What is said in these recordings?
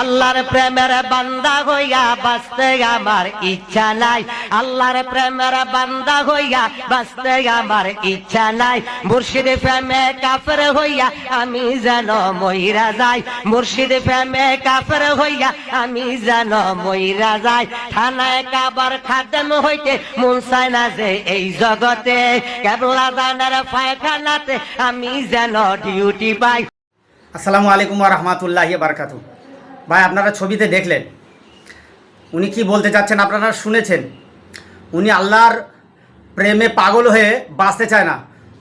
আল্লাহর প্রেমের বান্দা হইয়া বাঁচতে আমার ইচ্ছা নাই। আল্লাহর প্রেমের বান্দা হইয়া বাঁচতে আমার ইচ্ছা নাই। মুর্শিদ প্রেমে কাফের হইয়া আমি যেন মহিরা যাই। মুর্শিদ প্রেমে কাফের হইয়া আমি যেন মহিরা যাই। থানায় কাবার খাদেম হইতে মন চায় না যে এই জগতে। কেবলা দানের পায়খানাতে আমি যেন ডিউটি পাই। আসসালামু আলাইকুম রহমতুল্লাহি বারকাতু ভাই, আপনারা ছবিতে দেখলেন। উনি কি বলতে চাচ্ছেন আপনারা শুনেছেন? উনি আল্লাহর প্রেমে পাগল হয়ে বাঁচতে চায় না।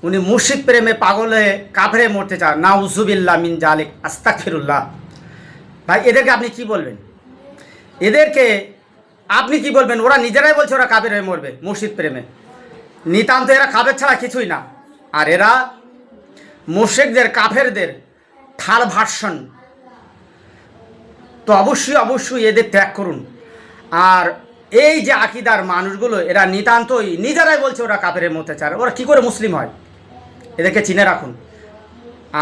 উনি মুর্শিদ প্রেমে পাগল হয়ে কাফরে মরতে চায়। না উজুবিল্লা মিন জালিক আস্তাক ফিরুল্লাহ ভাই, এদেরকে আপনি কি বলবেন? এদেরকে আপনি কি বলবেন? ওরা নিজেরাই বলছে ওরা কাবের হয়ে মরবে, মুর্শিদ প্রেমে। নিতান্ত এরা কাবের ছাড়া কিছুই না। আর এরা মোশেকদের কাফেরদের থাল ভার্সন। তো অবশ্যই অবশ্যই এদের ত্যাগ করুন। আর এই যে আকিদার মানুষগুলো, এরা নিতান্তই, নিজেরাই বলছে ওরা কাপের মতে চায় ওরা কি করে মুসলিম হয়? এদেরকে চিনে রাখুন।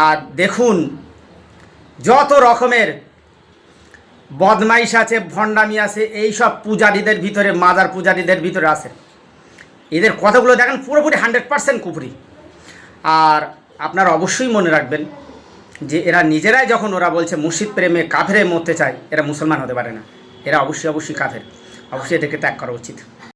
আর দেখুন, যত রকমের বদমাইশ আছে, ভণ্ডামি আছে এই সব পূজারীদের ভিতরে মাদার পূজারীদের ভিতরে আছে। এদের কথাগুলো দেখেন পুরোপুরি হান্ড্রেড পার্সেন্ট কুপুরি আর আপনারা অবশ্যই মনে রাখবেন যে এরা নিজেরাই যখন ওরা বলছে মুর্শিদ প্রেমে কাফেরে মরতে চায়, এরা মুসলমান হতে পারে না। এরা অবশ্যই অবশ্যই কাফের। অবশ্যই এদেরকে ত্যাগ করা উচিত।